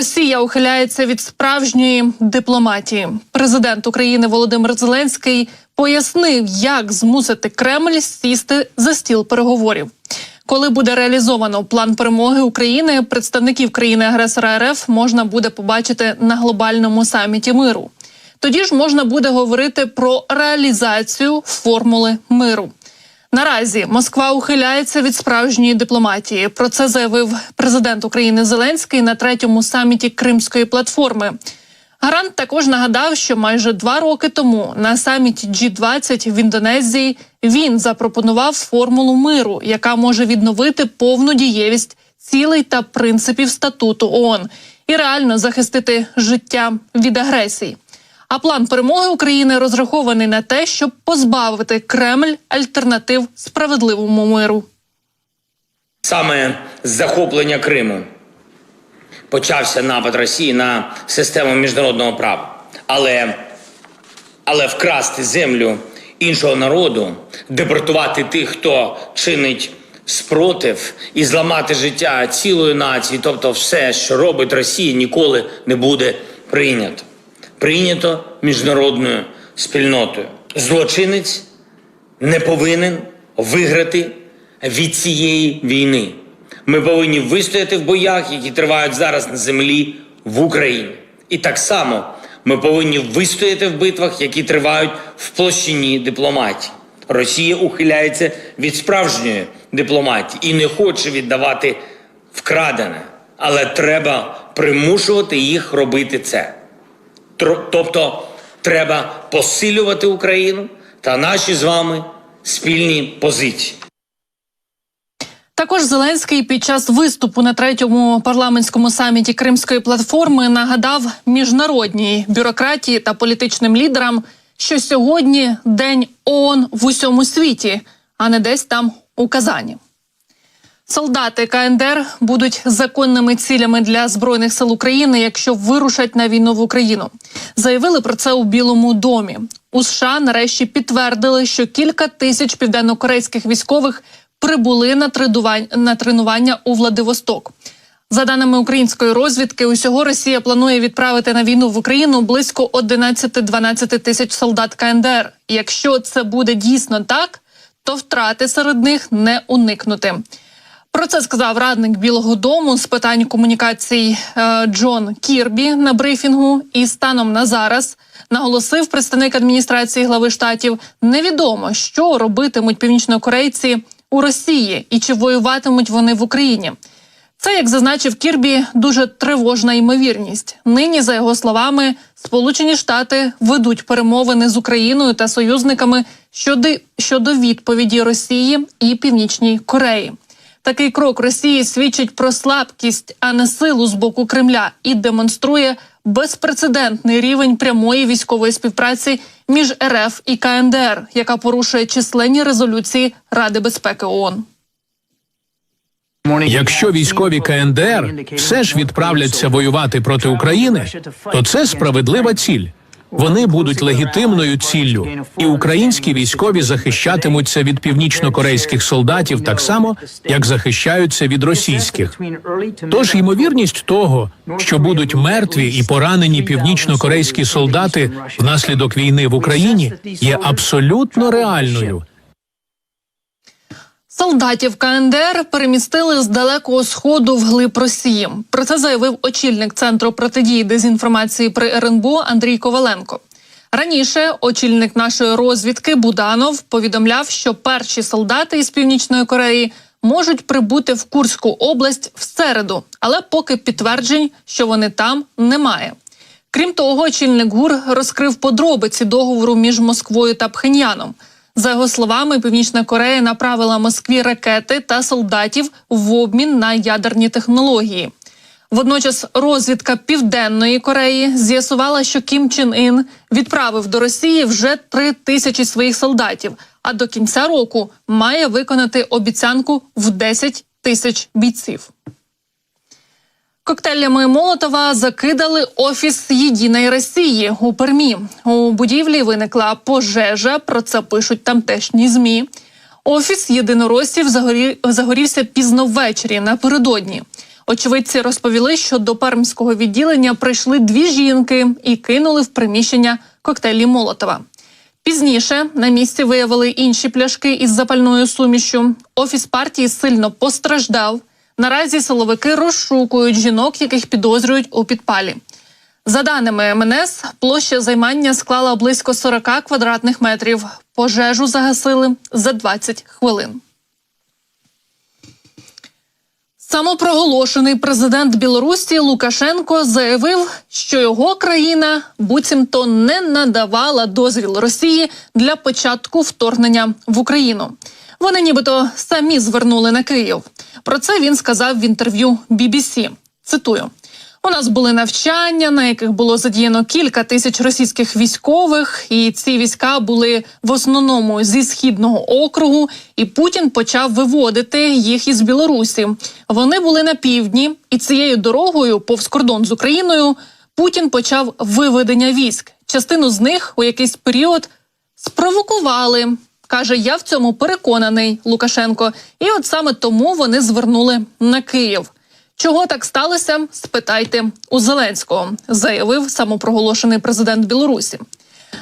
Росія ухиляється від справжньої дипломатії. Президент України Володимир Зеленський пояснив, як змусити Кремль сісти за стіл переговорів. Коли буде реалізовано план перемоги України, представників країни-агресора РФ можна буде побачити на глобальному саміті миру. Тоді ж можна буде говорити про реалізацію формули миру. Наразі Москва ухиляється від справжньої дипломатії. Про це заявив президент України Зеленський на третьому саміті Кримської платформи. Гарант також нагадав, що майже два роки тому на саміті G20 в Індонезії він запропонував формулу миру, яка може відновити повну дієвість цілей та принципів статуту ООН і реально захистити життя від агресії. А план перемоги України розрахований на те, щоб позбавити Кремль альтернатив справедливому миру. Саме захоплення Криму почався напад Росії на систему міжнародного права. Але, але вкрасти землю іншого народу, депортувати тих, хто чинить спротив, і зламати життя цілої нації, тобто все, що робить Росія, ніколи не буде прийнято. Прийнято міжнародною спільнотою. Злочинець не повинен виграти від цієї війни. Ми повинні вистояти в боях, які тривають зараз на землі в Україні. І так само ми повинні вистояти в битвах, які тривають в площині дипломатії. Росія ухиляється від справжньої дипломатії і не хоче віддавати вкрадене, але треба примушувати їх робити це. Тобто треба посилювати Україну та наші з вами спільні позиції. Також Зеленський під час виступу на третьому парламентському саміті Кримської платформи нагадав міжнародній бюрократії та політичним лідерам, що сьогодні день ООН в усьому світі, а не десь там у Казані. Солдати КНДР будуть законними цілями для збройних сил України, якщо вирушать на війну в Україну. Заявили про це у Білому домі. У США нарешті підтвердили, що кілька тисяч південнокорейських військових прибули на тренувань- на тренування у Владивосток. За даними української розвідки, усього Росія планує відправити на війну в Україну близько 11-12 тисяч солдат КНДР. Якщо це буде дійсно так, то втрати серед них не уникнути. Про це сказав радник Білого Дому з питань комунікацій е, Джон Кірбі на брифінгу. І станом на зараз наголосив представник адміністрації глави штатів: невідомо, що робитимуть північнокорейці у Росії і чи воюватимуть вони в Україні. Це, як зазначив Кірбі, дуже тривожна ймовірність. Нині, за його словами, Сполучені Штати ведуть перемовини з Україною та союзниками щодо, щодо відповіді Росії і Північній Кореї. Такий крок Росії свідчить про слабкість, а не силу з боку Кремля, і демонструє безпрецедентний рівень прямої військової співпраці між РФ і КНДР, яка порушує численні резолюції Ради безпеки ООН. Якщо військові КНДР все ж відправляться воювати проти України, то це справедлива ціль. Вони будуть легітимною ціллю, і українські військові захищатимуться від північнокорейських солдатів так само, як захищаються від російських. Тож ймовірність того, що будуть мертві і поранені північнокорейські солдати внаслідок війни в Україні, є абсолютно реальною. Солдатів КНДР перемістили з далекого сходу в глиб Росії. Про це заявив очільник центру протидії дезінформації при РНБО Андрій Коваленко. Раніше очільник нашої розвідки Буданов повідомляв, що перші солдати із північної Кореї можуть прибути в Курську область в середу, але поки підтверджень, що вони там, немає. Крім того, очільник ГУР розкрив подробиці договору між Москвою та Пхеньяном. За його словами, Північна Корея направила Москві ракети та солдатів в обмін на ядерні технології. Водночас розвідка Південної Кореї з'ясувала, що Кім Чен Ін відправив до Росії вже три тисячі своїх солдатів, а до кінця року має виконати обіцянку в 10 тисяч бійців. Коктейлями Молотова закидали офіс Єдиної Росії у Пермі. У будівлі виникла пожежа. Про це пишуть тамтешні змі. Офіс єдиноросів загорі... загорівся пізно ввечері напередодні. Очевидці розповіли, що до пермського відділення прийшли дві жінки і кинули в приміщення коктейлі Молотова. Пізніше на місці виявили інші пляшки із запальною сумішю. Офіс партії сильно постраждав. Наразі силовики розшукують жінок, яких підозрюють у підпалі. За даними МНС, площа займання склала близько 40 квадратних метрів. Пожежу загасили за 20 хвилин. Самопроголошений президент Білорусі Лукашенко заявив, що його країна буцімто не надавала дозвіл Росії для початку вторгнення в Україну. Вони нібито самі звернули на Київ. Про це він сказав в інтерв'ю BBC. Цитую. У нас були навчання, на яких було задіяно кілька тисяч російських військових, і ці війська були в основному зі східного округу. І Путін почав виводити їх із Білорусі. Вони були на півдні, і цією дорогою, повз кордон з Україною, Путін почав виведення військ. Частину з них у якийсь період спровокували. Каже, я в цьому переконаний Лукашенко. І от саме тому вони звернули на Київ. Чого так сталося? Спитайте у Зеленського, заявив самопроголошений президент Білорусі.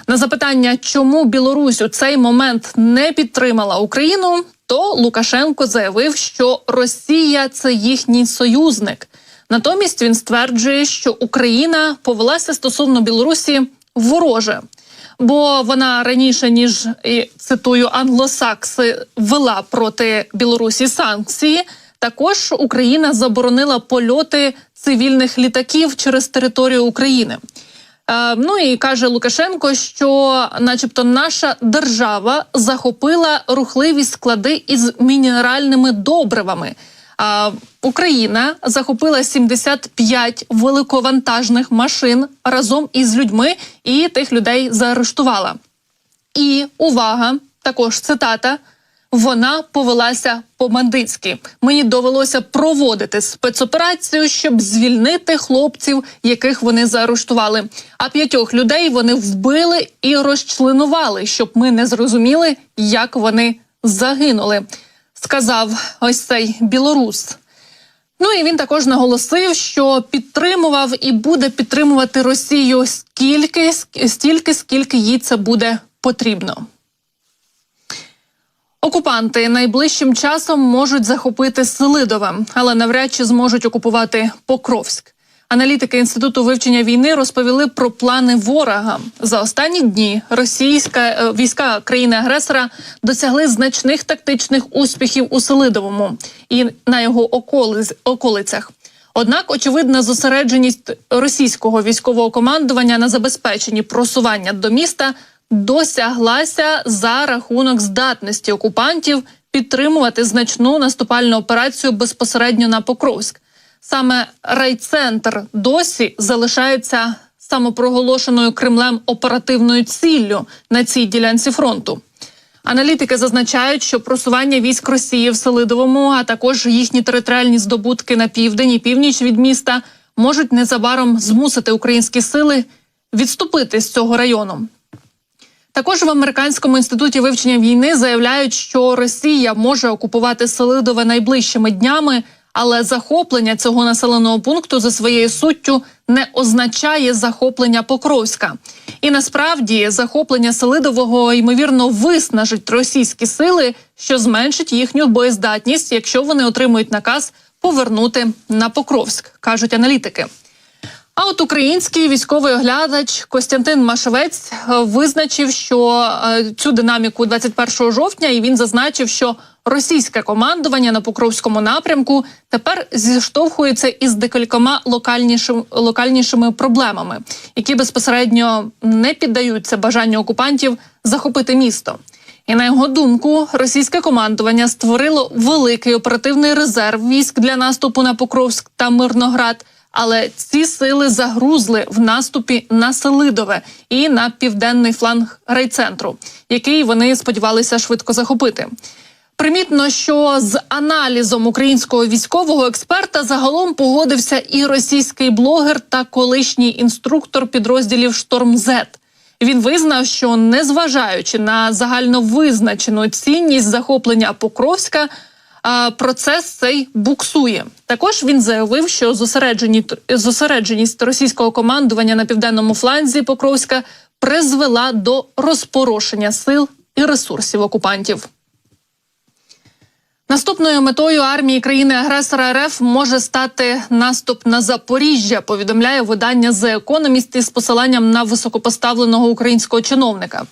На запитання, чому Білорусь у цей момент не підтримала Україну, то Лукашенко заявив, що Росія це їхній союзник. Натомість він стверджує, що Україна повелася стосовно Білорусі вороже. Бо вона раніше ніж цитую англосакси ввела проти Білорусі санкції. Також Україна заборонила польоти цивільних літаків через територію України. Е, ну і каже Лукашенко, що, начебто, наша держава захопила рухливі склади із мінеральними добривами. Україна захопила 75 великовантажних машин разом із людьми, і тих людей заарештувала. І увага, також цитата. Вона повелася по-бандитськи. Мені довелося проводити спецоперацію, щоб звільнити хлопців, яких вони заарештували. А п'ятьох людей вони вбили і розчленували, щоб ми не зрозуміли, як вони загинули. Сказав ось цей білорус. Ну і він також наголосив, що підтримував і буде підтримувати Росію скільки стільки, скільки їй це буде потрібно. Окупанти найближчим часом можуть захопити Селидове, але навряд чи зможуть окупувати Покровськ. Аналітики інституту вивчення війни розповіли про плани ворога. За останні дні російська е, війська країни-агресора досягли значних тактичних успіхів у Селидовому і на його околицях. Однак, очевидна зосередженість російського військового командування на забезпеченні просування до міста досяглася за рахунок здатності окупантів підтримувати значну наступальну операцію безпосередньо на Покровськ. Саме райцентр досі залишається самопроголошеною Кремлем оперативною ціллю на цій ділянці фронту. Аналітики зазначають, що просування військ Росії в Селидовому, а також їхні територіальні здобутки на південь і північ від міста можуть незабаром змусити українські сили відступити з цього району. Також в американському інституті вивчення війни заявляють, що Росія може окупувати Селидове найближчими днями, але захоплення цього населеного пункту за своєю суттю не означає захоплення Покровська. І насправді захоплення Селидового ймовірно виснажить російські сили, що зменшить їхню боєздатність, якщо вони отримують наказ повернути на Покровськ, кажуть аналітики. А от український військовий оглядач Костянтин Машевець е, визначив, що е, цю динаміку 21 жовтня, і він зазначив, що російське командування на Покровському напрямку тепер зіштовхується із декількома локальнішим, локальнішими проблемами, які безпосередньо не піддаються бажанню окупантів захопити місто. І на його думку, російське командування створило великий оперативний резерв військ для наступу на Покровськ та Мирноград. Але ці сили загрузли в наступі на Селидове і на південний фланг райцентру, який вони сподівалися швидко захопити. Примітно, що з аналізом українського військового експерта загалом погодився і російський блогер та колишній інструктор підрозділів Шторм Зет. Він визнав, що незважаючи на загальновизначену цінність захоплення Покровська, процес цей буксує. Також він заявив, що зосереджені зосередженість російського командування на південному фланзі Покровська призвела до розпорошення сил і ресурсів окупантів. Наступною метою армії країни-агресора РФ може стати наступ на Запоріжжя. Повідомляє видання The Economist із посиланням на високопоставленого українського чиновника.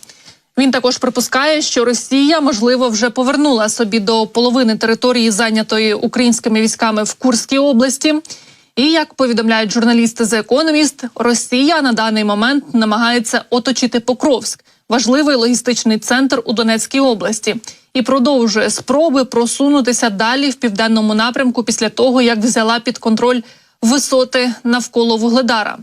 Він також припускає, що Росія можливо вже повернула собі до половини території, зайнятої українськими військами в Курській області. І як повідомляють журналісти The Economist, Росія на даний момент намагається оточити Покровськ, важливий логістичний центр у Донецькій області, і продовжує спроби просунутися далі в південному напрямку після того, як взяла під контроль висоти навколо Вугледара.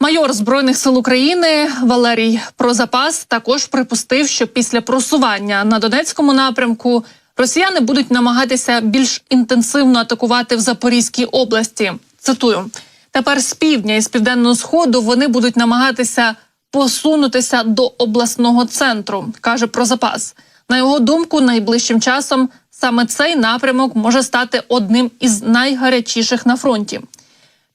Майор збройних сил України Валерій Прозапас також припустив, що після просування на Донецькому напрямку росіяни будуть намагатися більш інтенсивно атакувати в Запорізькій області. Цитую: тепер з півдня і з південного сходу вони будуть намагатися посунутися до обласного центру, каже Прозапас. На його думку, найближчим часом саме цей напрямок може стати одним із найгарячіших на фронті.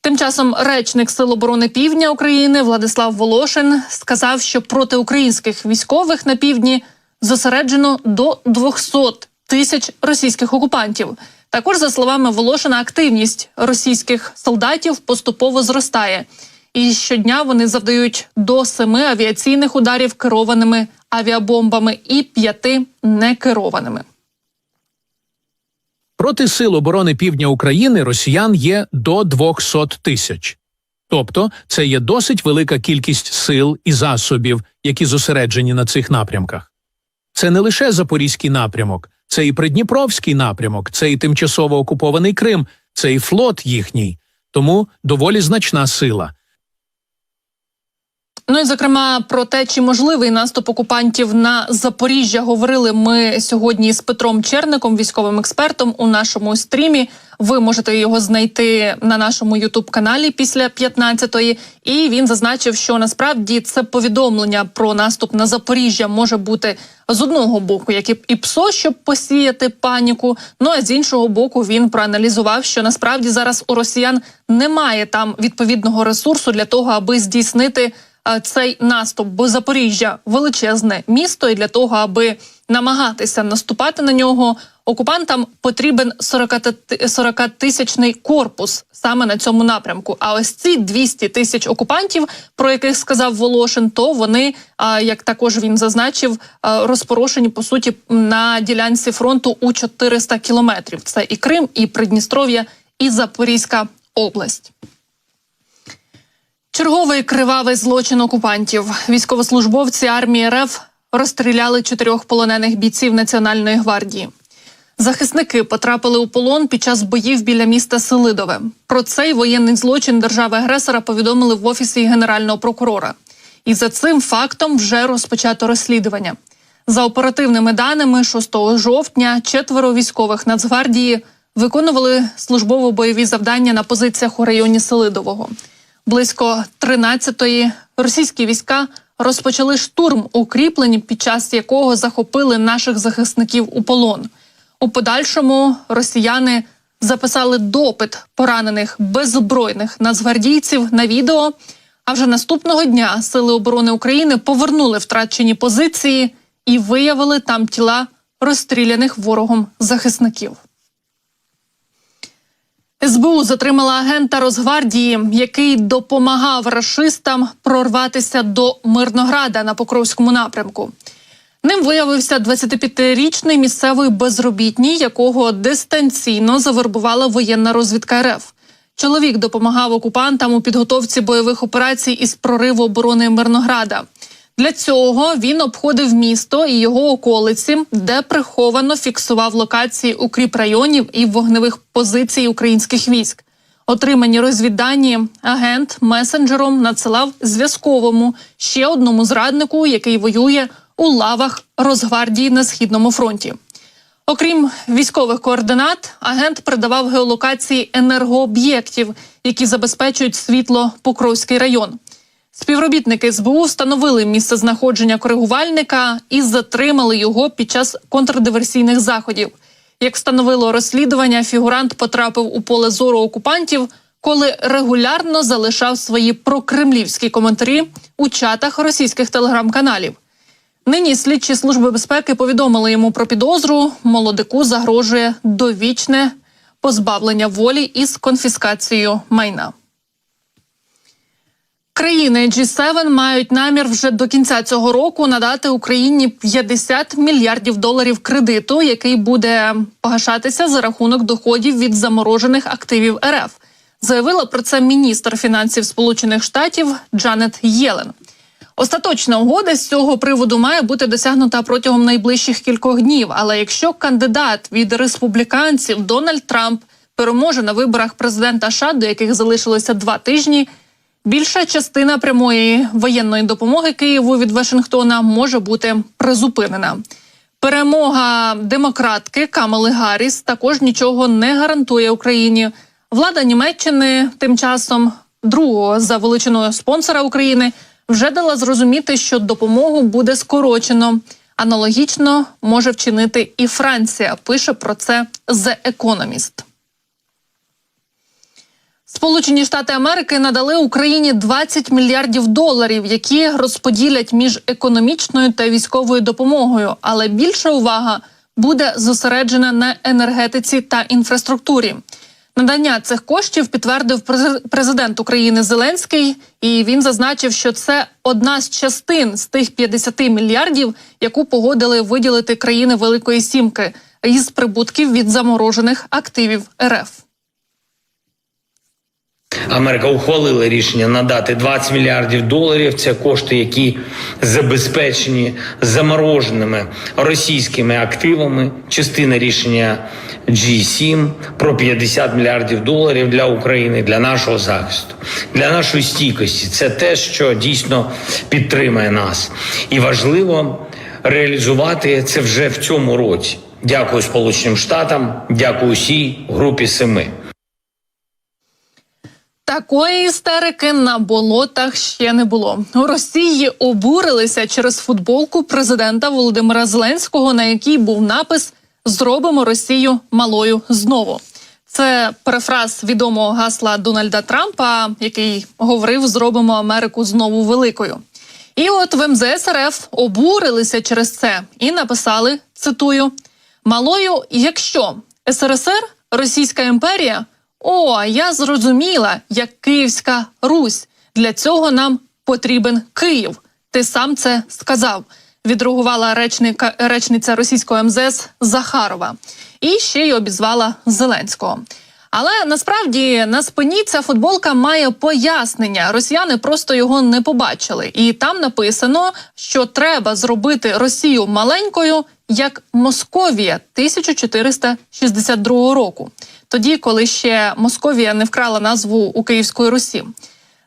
Тим часом речник Сил оборони Півдня України Владислав Волошин сказав, що проти українських військових на півдні зосереджено до 200 тисяч російських окупантів. Також, за словами Волошина, активність російських солдатів поступово зростає, і щодня вони завдають до семи авіаційних ударів керованими авіабомбами і п'яти некерованими. Проти сил оборони півдня України росіян є до 200 тисяч. Тобто це є досить велика кількість сил і засобів, які зосереджені на цих напрямках. Це не лише Запорізький напрямок, це і Придніпровський напрямок, це і тимчасово окупований Крим, це і флот їхній, тому доволі значна сила. Ну і зокрема про те, чи можливий наступ окупантів на Запоріжжя, говорили ми сьогодні з Петром Черником, військовим експертом, у нашому стрімі. Ви можете його знайти на нашому ютуб каналі після 15-ї. І він зазначив, що насправді це повідомлення про наступ на Запоріжжя може бути з одного боку, як і ПСО, щоб посіяти паніку. Ну а з іншого боку, він проаналізував, що насправді зараз у росіян немає там відповідного ресурсу для того, аби здійснити цей наступ, бо Запоріжжя величезне місто, і для того, аби намагатися наступати на нього, окупантам потрібен 40 тисячний корпус саме на цьому напрямку. А ось ці 200 тисяч окупантів, про яких сказав Волошин, то вони, як також він зазначив, розпорошені по суті на ділянці фронту у 400 кілометрів. Це і Крим, і Придністров'я, і Запорізька область. Черговий кривавий злочин окупантів. Військовослужбовці армії РФ розстріляли чотирьох полонених бійців Національної гвардії. Захисники потрапили у полон під час боїв біля міста Селидове. Про цей воєнний злочин держави-агресора повідомили в офісі генерального прокурора. І за цим фактом вже розпочато розслідування. За оперативними даними, 6 жовтня четверо військових Нацгвардії виконували службово-бойові завдання на позиціях у районі Селидового. Близько 13-ї російські війська розпочали штурм укріплень, під час якого захопили наших захисників у полон. У подальшому росіяни записали допит поранених беззбройних нацгвардійців на відео. А вже наступного дня сили оборони України повернули втрачені позиції і виявили там тіла розстріляних ворогом захисників. СБУ затримала агента Росгвардії, який допомагав рашистам прорватися до Мирнограда на Покровському напрямку. Ним виявився 25-річний місцевий безробітній, якого дистанційно завербувала воєнна розвідка РФ. Чоловік допомагав окупантам у підготовці бойових операцій із прориву оборони Мирнограда. Для цього він обходив місто і його околиці, де приховано фіксував локації укріп районів і вогневих позицій українських військ. Отримані розвіддані агент месенджером надсилав зв'язковому ще одному зраднику, який воює у лавах Росгвардії на східному фронті. Окрім військових координат, агент передавав геолокації енергооб'єктів, які забезпечують світло Покровський район. Співробітники СБУ встановили місце знаходження коригувальника і затримали його під час контрдиверсійних заходів. Як встановило розслідування, фігурант потрапив у поле зору окупантів, коли регулярно залишав свої прокремлівські коментарі у чатах російських телеграм-каналів. Нині слідчі служби безпеки повідомили йому про підозру. Молодику загрожує довічне позбавлення волі із конфіскацією майна. Країни G7 мають намір вже до кінця цього року надати Україні 50 мільярдів доларів кредиту, який буде погашатися за рахунок доходів від заморожених активів РФ. Заявила про це міністр фінансів Сполучених Штатів Джанет Єлен. Остаточна угода з цього приводу має бути досягнута протягом найближчих кількох днів. Але якщо кандидат від республіканців Дональд Трамп переможе на виборах президента США, до яких залишилося два тижні, більша частина прямої воєнної допомоги Києву від Вашингтона може бути призупинена. Перемога демократки Камали Гарріс також нічого не гарантує Україні. Влада Німеччини тим часом другого за величиною спонсора України вже дала зрозуміти, що допомогу буде скорочено. Аналогічно може вчинити і Франція. Пише про це The Economist. Сполучені Штати Америки надали Україні 20 мільярдів доларів, які розподілять між економічною та військовою допомогою. Але більша увага буде зосереджена на енергетиці та інфраструктурі. Надання цих коштів підтвердив президент України Зеленський, і він зазначив, що це одна з частин з тих 50 мільярдів, яку погодили виділити країни Великої Сімки із прибутків від заморожених активів РФ. Америка ухвалила рішення надати 20 мільярдів доларів. Це кошти, які забезпечені замороженими російськими активами. Частина рішення G7 про 50 мільярдів доларів для України, для нашого захисту, для нашої стійкості. Це те, що дійсно підтримує нас, і важливо реалізувати це вже в цьому році. Дякую Сполученим Штатам, дякую усій групі семи. Такої істерики на болотах ще не було. У Росії обурилися через футболку президента Володимира Зеленського, на якій був напис Зробимо Росію малою знову. Це перефраз відомого гасла Дональда Трампа, який говорив Зробимо Америку знову великою. І от в МЗС РФ обурилися через це і написали: цитую: малою, якщо СРСР, Російська імперія. О, я зрозуміла, як Київська Русь. Для цього нам потрібен Київ. Ти сам це сказав. Відреагувала речника речниця російського МЗС Захарова і ще й обізвала Зеленського. Але насправді на спині ця футболка має пояснення. Росіяни просто його не побачили, і там написано, що треба зробити Росію маленькою як Московія 1462 року. Тоді, коли ще Московія не вкрала назву у Київської Русі.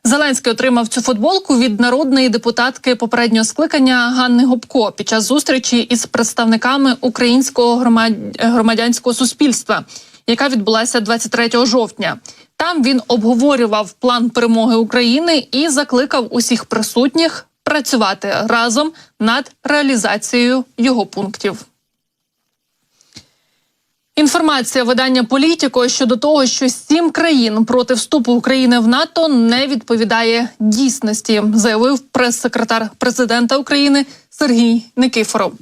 Зеленський отримав цю футболку від народної депутатки попереднього скликання Ганни Гопко під час зустрічі із представниками українського громад- громадянського суспільства, яка відбулася 23 жовтня. Там він обговорював план перемоги України і закликав усіх присутніх працювати разом над реалізацією його пунктів. Інформація видання Політіко щодо того, що сім країн проти вступу України в НАТО не відповідає дійсності, заявив прес-секретар президента України Сергій Никифоров.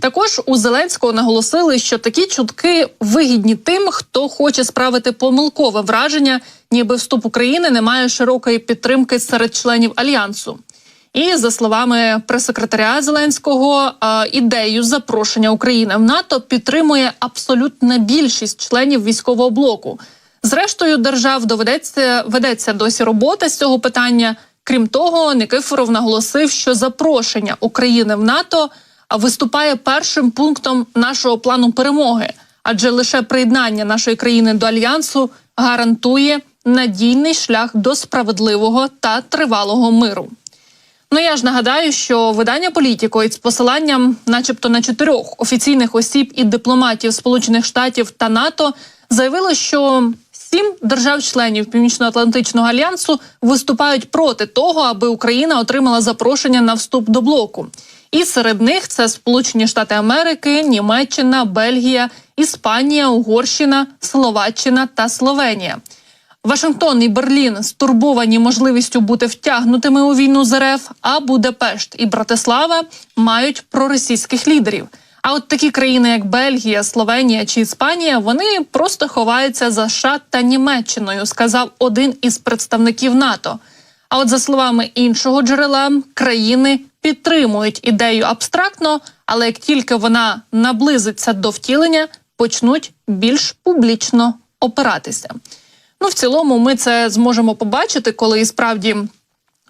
Також у Зеленського наголосили, що такі чутки вигідні тим, хто хоче справити помилкове враження, ніби вступ України не має широкої підтримки серед членів альянсу. І за словами прес-секретаря Зеленського, ідею запрошення України в НАТО підтримує абсолютна більшість членів військового блоку. Зрештою, держав доведеться ведеться досі робота з цього питання. Крім того, Никифоров наголосив, що запрошення України в НАТО виступає першим пунктом нашого плану перемоги, адже лише приєднання нашої країни до альянсу гарантує надійний шлях до справедливого та тривалого миру. Ну я ж нагадаю, що видання Політіко із посиланням, начебто, на чотирьох офіційних осіб і дипломатів Сполучених Штатів та НАТО заявило, що сім держав-членів Північно-Атлантичного альянсу виступають проти того, аби Україна отримала запрошення на вступ до блоку. І серед них це Сполучені Штати Америки, Німеччина, Бельгія, Іспанія, Угорщина, Словаччина та Словенія. Вашингтон і Берлін стурбовані можливістю бути втягнутими у війну з РФ, а Будапешт і Братислава мають проросійських лідерів. А от такі країни, як Бельгія, Словенія чи Іспанія, вони просто ховаються за США та Німеччиною, сказав один із представників НАТО. А от за словами іншого джерела, країни підтримують ідею абстрактно, але як тільки вона наблизиться до втілення, почнуть більш публічно опиратися. Ну, в цілому, ми це зможемо побачити, коли і справді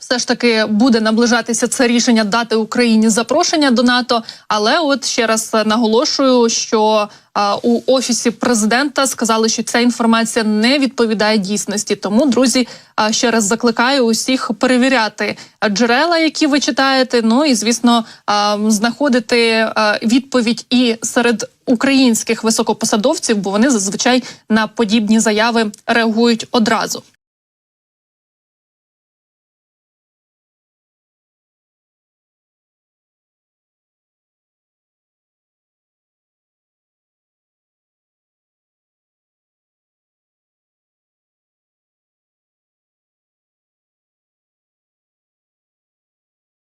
все ж таки буде наближатися це рішення дати Україні запрошення до НАТО. Але от ще раз наголошую, що у офісі президента сказали, що ця інформація не відповідає дійсності. Тому, друзі, ще раз закликаю усіх перевіряти джерела, які ви читаєте. Ну і звісно, знаходити відповідь і серед українських високопосадовців, бо вони зазвичай на подібні заяви реагують одразу.